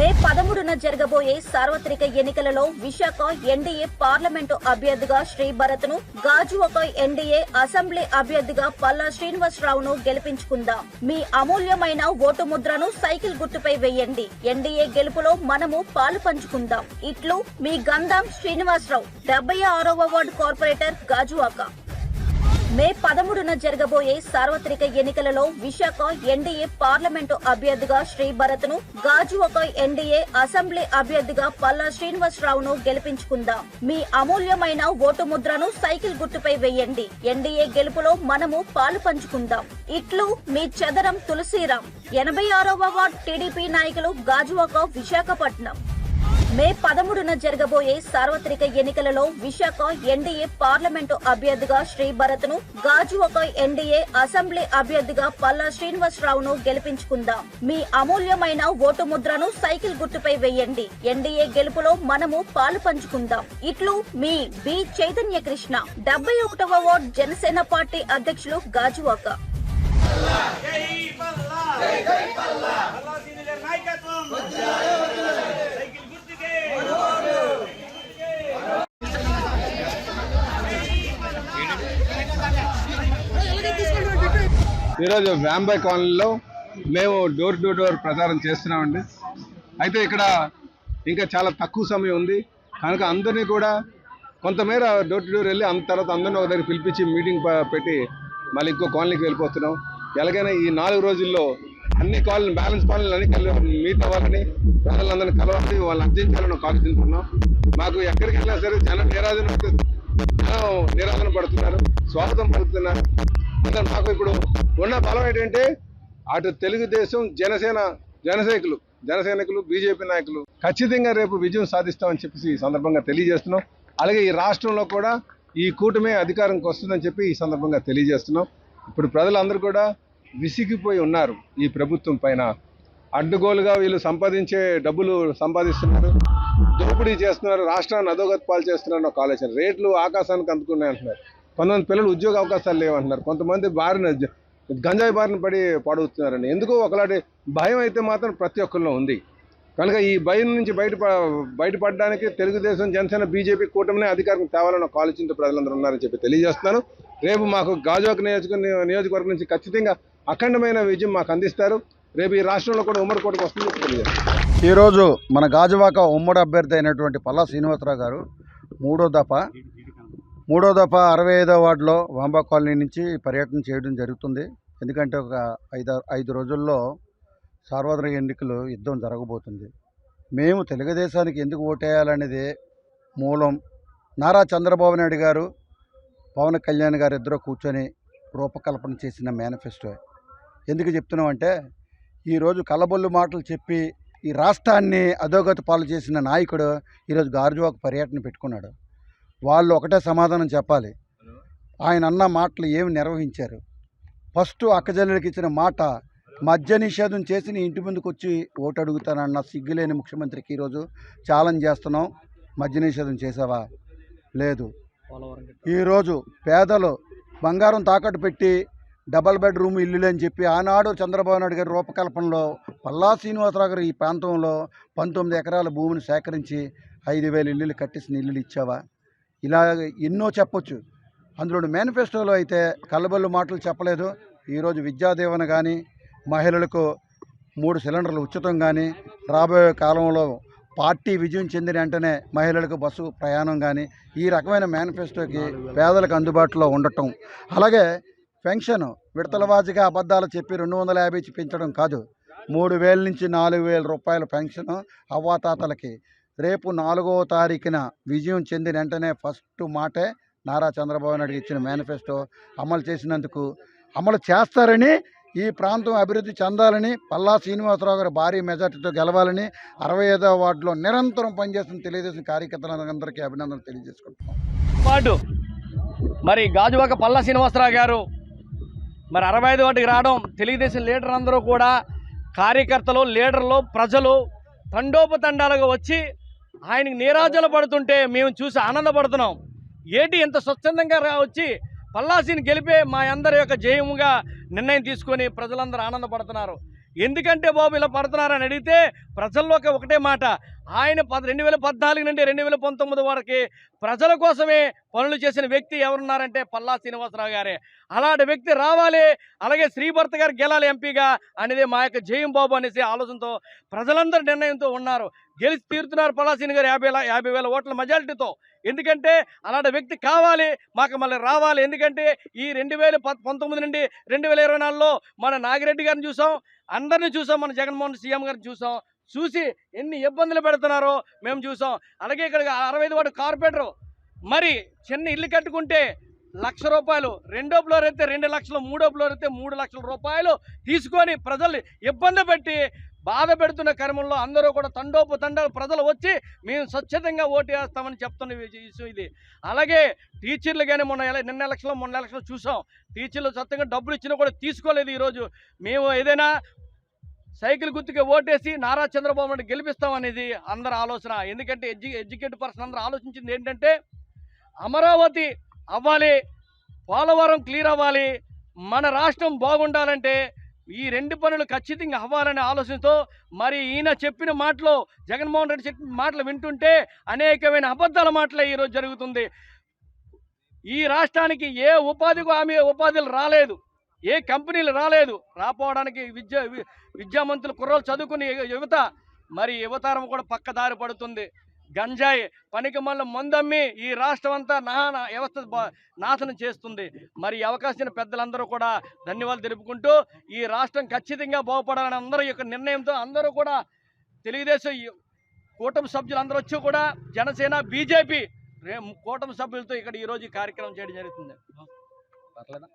మే పదమూడున జరగబోయే సార్వత్రిక ఎన్నికలలో విశాఖ ఎన్డీఏ పార్లమెంటు అభ్యర్థిగా శ్రీ భరత్ను గాజువాక ఎన్డీఏ అసెంబ్లీ అభ్యర్థిగా పల్లా శ్రీనివాసరావును గెలిపించుకుందాం. మీ అమూల్యమైన ఓటు ముద్రను సైకిల్ గుర్తుపై వేయండి. ఎన్డీఏ గెలుపులో మనము పాలు పంచుకుందాం. ఇట్లు మీ గంధం శ్రీనివాసరావు డెబ్బై ఆరవ వార్డు కార్పొరేటర్ గాజువాక. మే పదమూడున జరగబోయే సార్వత్రిక ఎన్నికలలో విశాఖ ఎన్డీఏ పార్లమెంటు అభ్యర్థిగా శ్రీ భరత్ను గాజువాక ఎన్డీఏ అసెంబ్లీ అభ్యర్థిగా పల్లా శ్రీనివాసరావును గెలిపించుకుందాం. మీ అమూల్యమైన ఓటు ముద్రను సైకిల్ గుర్తుపై వేయండి. ఎన్డీఏ గెలుపులో మనము పాలు పంచుకుందాం. ఇట్లు మీ చదరం తులసిరాం. ఎనభై ఆరవ వార్డ్ టీడీపీ నాయకులు గాజువాక విశాఖపట్నం. మే పదమూడున జరగబోయే సార్వత్రిక ఎన్నికలలో విశాఖ ఎన్డీఏ పార్లమెంటు అభ్యర్థిగా శ్రీ భరత్ను గాజువాక ఎన్డీఏ అసెంబ్లీ అభ్యర్థిగా పల్లా శ్రీనివాసరావును గెలిపించుకుందాం. మీ అమూల్యమైన ఓటు ముద్రను సైకిల్ గుర్తుపై వేయండి. ఎన్డీఏ గెలుపులో మనము పాలు పంచుకుందాం. ఇట్లు మీ బి చైతన్య కృష్ణ. డెబ్బై ఒకటవ వార్డ్ జనసేన పార్టీ అధ్యక్షులు గాజువాక నాయకత్వం! ఈరోజు వ్యాంబై కాలనీలో మేము డోర్ టు డోర్ ప్రచారం చేస్తున్నామండి. అయితే ఇక్కడ ఇంకా చాలా తక్కువ సమయం ఉంది. కనుక అందరినీ కూడా కొంతమేర డోర్ టు డోర్ వెళ్ళి అంత తర్వాత అందరినీ ఒక దగ్గర పిలిపించి మీటింగ్ పెట్టి మళ్ళీ ఇంకో కాలనీకి వెళ్ళిపోతున్నాం. ఎలాగైనా ఈ నాలుగు రోజుల్లో అన్ని కాలనీ బ్యాలెన్స్ కాలనీలు అన్ని కలి మీట్ అవ్వాలని ప్రజలందరినీ కలవాలి వాళ్ళని అర్థించాలని ఆలోచించుకున్నాం మాకు ఎక్కడికి వెళ్ళినా సరే జనం నిరాధన జనం నిరాధన పడుతున్నారు స్వాగతం పడుతున్నారు ఇంకా నాకు ఇప్పుడు ఉన్న బలం ఏంటంటే అటు తెలుగుదేశం జనసేన జనసైకులు జనసైనికులు బీజేపీ నాయకులు ఖచ్చితంగా రేపు విజయం సాధిస్తామని చెప్పేసి ఈ సందర్భంగా తెలియజేస్తున్నాం. అలాగే ఈ రాష్ట్రంలో కూడా ఈ కూటమే అధికారంకి వస్తుందని చెప్పి ఈ సందర్భంగా తెలియజేస్తున్నాం. ఇప్పుడు ప్రజలందరూ కూడా విసిగిపోయి ఉన్నారు ఈ ప్రభుత్వం పైన. అడ్డుగోలుగా వీళ్ళు సంపాదించే డబ్బులు సంపాదిస్తున్నారు. దోపిడీ చేస్తున్నారు. రాష్ట్రాన్ని అధోగతి పాలు చేస్తున్నారు ఒక ఆలోచన. రేట్లు ఆకాశానికి అందుకున్నాయి అంటున్నారు. కొంతమంది పిల్లలు ఉద్యోగ అవకాశాలు లేవంటున్నారు. కొంతమంది బారిన గంజాయి బారిన పడి పడుతున్నారని ఎందుకు ఒకలాంటి భయం అయితే మాత్రం ప్రతి ఒక్కరిలో ఉంది. కనుక ఈ భయం నుంచి బయట బయటపడడానికి తెలుగుదేశం జనసేన బీజేపీ కూటమిని అధికారం తేవాలని ఒక ఆలోచనతో ప్రజలందరూ ఉన్నారని చెప్పి తెలియజేస్తున్నాను. రేపు మాకు గాజువాక నియోజక నియోజకవర్గం నుంచి ఖచ్చితంగా అఖండమైన విజయం మాకు అందిస్తారు. రేపు ఈ రాష్ట్రంలో కూడా ఉమ్మడికోటకు వస్తుందని తెలియజేస్తాను ఈరోజు మన గాజువాక ఉమ్మడి అభ్యర్థి అయినటువంటి పల్లా శ్రీనివాసరావు గారు మూడో దఫ మూడో దఫ అరవై ఐదో వార్డులో వాంబా కాలనీ నుంచి పర్యటన చేయడం జరుగుతుంది. ఎందుకంటే ఒక ఐదు ఐదు రోజుల్లో సార్వత్రిక ఎన్నికలు యుద్ధం జరగబోతుంది. మేము తెలుగుదేశానికి ఎందుకు ఓటేయాలనేది మూలం. నారా చంద్రబాబు నాయుడు గారు పవన్ కళ్యాణ్ గారు ఇద్దరు కూర్చొని రూపకల్పన చేసిన మేనిఫెస్టో. ఎందుకు చెప్తున్నామంటే ఈరోజు కలబొల్లు మాటలు చెప్పి ఈ రాష్ట్రాన్ని అధోగతి పాలు చేసిన నాయకుడు ఈరోజు గార్జువాకు పర్యటన పెట్టుకున్నాడు. వాళ్ళు ఒకటే సమాధానం చెప్పాలి. ఆయన అన్న మాటలు ఏమి నిర్వహించారు? ఫస్ట్ అక్కజల్లుడికి ఇచ్చిన మాట మద్య నిషేధం చేసి నీ ఇంటి ముందుకు వచ్చి ఓటు అడుగుతానన్న సిగ్గులేని ముఖ్యమంత్రికి ఈరోజు ఛాలెంజ్ చేస్తున్నాం మద్య నిషేధం చేసావా? లేదు. ఈరోజు పేదలు బంగారం తాకట్టు పెట్టి డబల్ బెడ్రూమ్ ఇల్లులు అని చెప్పి ఆనాడు చంద్రబాబు నాయుడు గారి రూపకల్పనలో పల్లా శ్రీనివాసరావు గారు ఈ ప్రాంతంలో పంతొమ్మిది ఎకరాల భూమిని సేకరించి ఐదు వేల ఇల్లులు కట్టేసిన ఇల్లులు ఇచ్చావా? ఇలా ఎన్నో చెప్పొచ్చు. అందులో మేనిఫెస్టోలో అయితే కలబల్లు మాటలు చెప్పలేదు. ఈరోజు విద్యాదీవన కానీ మహిళలకు మూడు సిలిండర్లు ఉచితం కానీ రాబోయే కాలంలో పార్టీ విజయం చెందిన వెంటనే మహిళలకు బస్సు ప్రయాణం కానీ ఈ రకమైన మేనిఫెస్టోకి పేదలకు అందుబాటులో ఉండటం. అలాగే పెన్షన్ విడతలవాజిగా అబద్ధాలు చెప్పి రెండు వందల యాభై పెంచడం కాదు. మూడు వేల నుంచి నాలుగు వేల రూపాయల పెన్షన్ అవ్వాతాతలకి రేపు నాలుగవ తారీఖున విజయం చెందిన వెంటనే ఫస్ట్ మాటే నారా చంద్రబాబు నాయుడు ఇచ్చిన మేనిఫెస్టో అమలు చేసినందుకు అమలు చేస్తారని ఈ ప్రాంతం అభివృద్ధి చెందాలని పల్లా శ్రీనివాసరావు గారు భారీ మెజార్టీతో గెలవాలని అరవై ఐదవ వార్డులో నిరంతరం పనిచేస్తున్న తెలుగుదేశం కార్యకర్తలందరికీ అభినందనలు తెలియజేసుకుంటున్నాం. పాటు మరి గాజువాక పల్లా శ్రీనివాసరావు గారు మరి అరవై ఐదు వాటికి రావడం తెలుగుదేశం లీడర్ అందరూ కూడా కార్యకర్తలు లీడర్లు ప్రజలు తండోపతండాలుగా వచ్చి ఆయనకి నీరాజలు పడుతుంటే మేము చూసి ఆనందపడుతున్నాం. ఏటి ఇంత స్వచ్ఛందంగా వచ్చి పల్లాసిని గెలిపే మా అందరి యొక్క జయముగా నిర్ణయం తీసుకొని ప్రజలందరూ ఆనందపడుతున్నారు. ఎందుకంటే బాబు ఇలా పడుతున్నారని అడిగితే ప్రజల్లోకి ఒకటే మాట ఆయన పద రెండు వేల పద్నాలుగు నుండి రెండు వేల పంతొమ్మిది వరకు ప్రజల కోసమే పనులు చేసిన వ్యక్తి ఎవరున్నారంటే పల్లా శ్రీనివాసరావు గారే. అలాంటి వ్యక్తి రావాలి అలాగే శ్రీభర్త గారు గెలాలి ఎంపీగా అనేది మా యొక్క జయం బాబు అనేసి ఆలోచనతో ప్రజలందరూ నిర్ణయంతో ఉన్నారు. గెలిచి తీరుతున్నారు పలాసీని గారు యాభై యాభై వేల ఓట్ల మెజారిటీతో ఎందుకంటే అలాంటి వ్యక్తి కావాలి మాకు మళ్ళీ రావాలి. ఎందుకంటే ఈ రెండు వేల ప- పంతొమ్మిది నుండి రెండు వేల ఇరవై నాలుగులో మన నాగిరెడ్డి గారిని చూసాం అందరినీ చూసాం మన జగన్మోహన్ సీఎం గారిని చూసాం. చూసి ఎన్ని ఇబ్బందులు పెడుతున్నారో మేము చూసాం. అలాగే ఇక్కడ అరవై ఐదు వాడు కార్పొరేటర్. మరి చిన్న ఇల్లు కట్టుకుంటే లక్ష రూపాయలు రెండో ఫ్లోర్ అయితే రెండు లక్షలు మూడో ఫ్లోర్ అయితే మూడు లక్షల రూపాయలు తీసుకొని ప్రజల్ని ఇబ్బంది పెట్టి బాధ పెడుతున్న క్రమంలో అందరూ కూడా తండోపు తండాలు ప్రజలు వచ్చి మేము స్వచ్ఛతంగా ఓటు వేస్తామని చెప్తున్న విషయం ఇది. అలాగే టీచర్లు కానీ మొన్న నిన్న ఎలక్షన్లో మొన్న ఎలక్షన్లో చూసాం. టీచర్లు సొంతంగా డబ్బులు ఇచ్చినా కూడా తీసుకోలేదు ఈరోజు. మేము ఏదైనా సైకిల్ గుర్తుకి ఓటేసి నారా చంద్రబాబు నాయుడు గెలిపిస్తామనేది అందరి ఆలోచన. ఎందుకంటే ఎడ్యు ఎడ్యుకేటెడ్ పర్సన్ అందరూ ఆలోచించింది ఏంటంటే అమరావతి అవ్వాలి పోలవరం క్లియర్ అవ్వాలి మన రాష్ట్రం బాగుండాలంటే ఈ రెండు పనులు ఖచ్చితంగా అవ్వాలనే ఆలోచనతో మరి ఈయన చెప్పిన మాటలు జగన్మోహన్ రెడ్డి చెప్పిన మాటలు వింటుంటే అనేకమైన అబద్ధాల మాటలే ఈరోజు జరుగుతుంది. ఈ రాష్ట్రానికి ఏ ఉపాధికి హామీ ఉపాధులు రాలేదు. ఏ కంపెనీలు రాలేదు. రాపోవడానికి విద్య విద్యామంతులు కుర్రలు చదువుకుని యువత మరి యువతరం కూడా పక్కదారి పడుతుంది. గంజాయి పనికి మళ్ళీ మందమ్మి ఈ రాష్ట్రం అంతా నానా వ్యవస్థ నాశనం చేస్తుంది. మరి అవకాశం పెద్దలందరూ కూడా ధన్యవాదాలు తెలుపుకుంటూ ఈ రాష్ట్రం ఖచ్చితంగా బాగుపడాలని అందరూ యొక్క నిర్ణయంతో అందరూ కూడా తెలుగుదేశం కూటమి సభ్యులు అందరూ వచ్చి కూడా జనసేన బీజేపీ రే కూటమి సభ్యులతో ఇక్కడ ఈరోజు కార్యక్రమం చేయడం జరుగుతుంది. పర్లేదా?